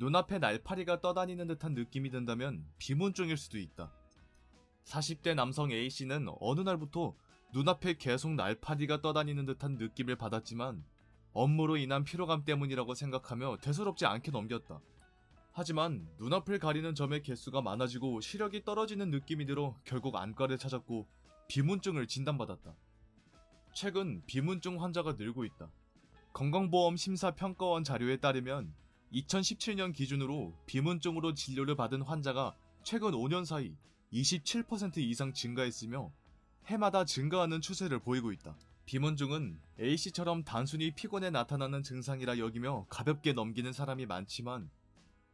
눈앞에 날파리가 떠다니는 듯한 느낌이 든다면 비문증일 수도 있다. 40대 남성 A씨는 어느 날부터 눈앞에 계속 날파리가 떠다니는 듯한 느낌을 받았지만 업무로 인한 피로감 때문이라고 생각하며 대수롭지 않게 넘겼다. 하지만 눈앞을 가리는 점의 개수가 많아지고 시력이 떨어지는 느낌이 들어 결국 안과를 찾았고 비문증을 진단받았다. 최근 비문증 환자가 늘고 있다. 건강보험 심사평가원 자료에 따르면 2017년 기준으로 비문증으로 진료를 받은 환자가 최근 5년 사이 27% 이상 증가했으며 해마다 증가하는 추세를 보이고 있다. 비문증은 A씨처럼 단순히 피곤에 나타나는 증상이라 여기며 가볍게 넘기는 사람이 많지만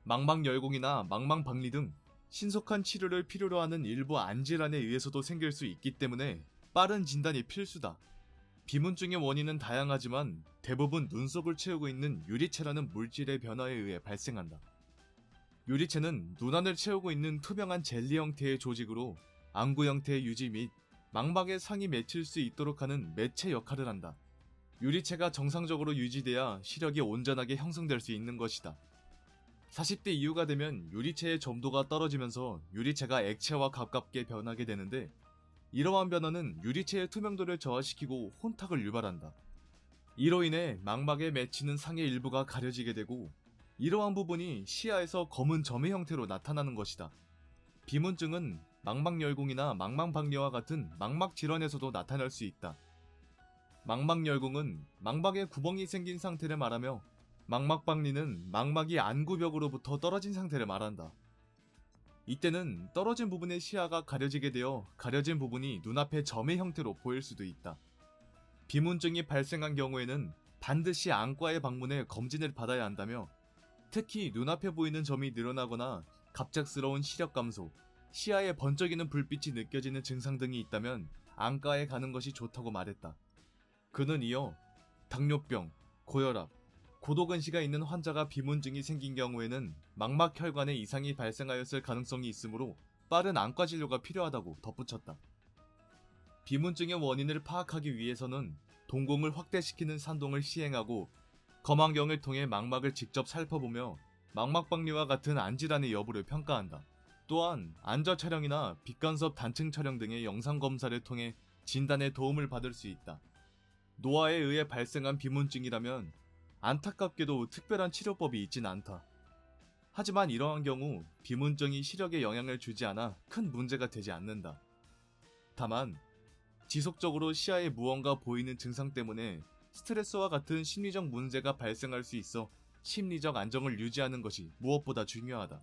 망막열공이나 망망박리 등 신속한 치료를 필요로 하는 일부 안질환에 의해서도 생길 수 있기 때문에 빠른 진단이 필수다. 비문증의 원인은 다양하지만 대부분 눈썹을 채우고 있는 유리체라는 물질의 변화에 의해 발생한다. 유리체는 눈안을 채우고 있는 투명한 젤리 형태의 조직으로 안구 형태의 유지 및 망막의 상이 맺힐 수 있도록 하는 매체 역할을 한다. 유리체가 정상적으로 유지돼야 시력이 온전하게 형성될 수 있는 것이다. 40대 이후가 되면 유리체의 점도가 떨어지면서 유리체가 액체와 가깝게 변하게 되는데 이러한 변화는 유리체의 투명도를 저하시키고 혼탁을 유발한다. 이로 인해 망막에 맺히는 상의 일부가 가려지게 되고 이러한 부분이 시야에서 검은 점의 형태로 나타나는 것이다. 비문증은 망막열공이나 망망박리와 같은 망막 질환에서도 나타날 수 있다. 망막열공은 망막에 구멍이 생긴 상태를 말하며 망막박리는 망막이 안구벽으로부터 떨어진 상태를 말한다. 이때는 떨어진 부분의 시야가 가려지게 되어 가려진 부분이 눈앞의 점의 형태로 보일 수도 있다. 비문증이 발생한 경우에는 반드시 안과에 방문해 검진을 받아야 한다며 특히 눈앞에 보이는 점이 늘어나거나 갑작스러운 시력 감소, 시야에 번쩍이는 불빛이 느껴지는 증상 등이 있다면 안과에 가는 것이 좋다고 말했다. 그는 이어 당뇨병, 고혈압, 고도근시가 있는 환자가 비문증이 생긴 경우에는 망막혈관에 이상이 발생하였을 가능성이 있으므로 빠른 안과 진료가 필요하다고 덧붙였다. 비문증의 원인을 파악하기 위해서는 동공을 확대시키는 산동을 시행하고 검안경을 통해 망막을 직접 살펴보며 망막박리와 같은 안질환의 여부를 평가한다. 또한 안저 촬영이나 빛간섭 단층 촬영 등의 영상 검사를 통해 진단에 도움을 받을 수 있다. 노화에 의해 발생한 비문증이라면 안타깝게도 특별한 치료법이 있진 않다. 하지만 이러한 경우 비문증이 시력에 영향을 주지 않아 큰 문제가 되지 않는다. 다만 지속적으로 시야에 무언가 보이는 증상 때문에 스트레스와 같은 심리적 문제가 발생할 수 있어 심리적 안정을 유지하는 것이 무엇보다 중요하다.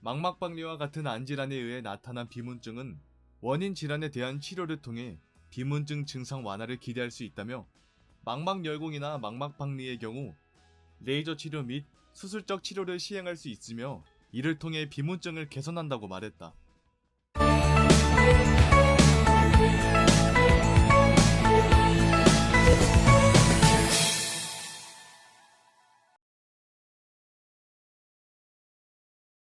망막박리와 같은 안질환에 의해 나타난 비문증은 원인 질환에 대한 치료를 통해 비문증 증상 완화를 기대할 수 있다며 망막열공이나 망막박리의 경우 레이저 치료 및 수술적 치료를 시행할 수 있으며 이를 통해 비문증을 개선한다고 말했다.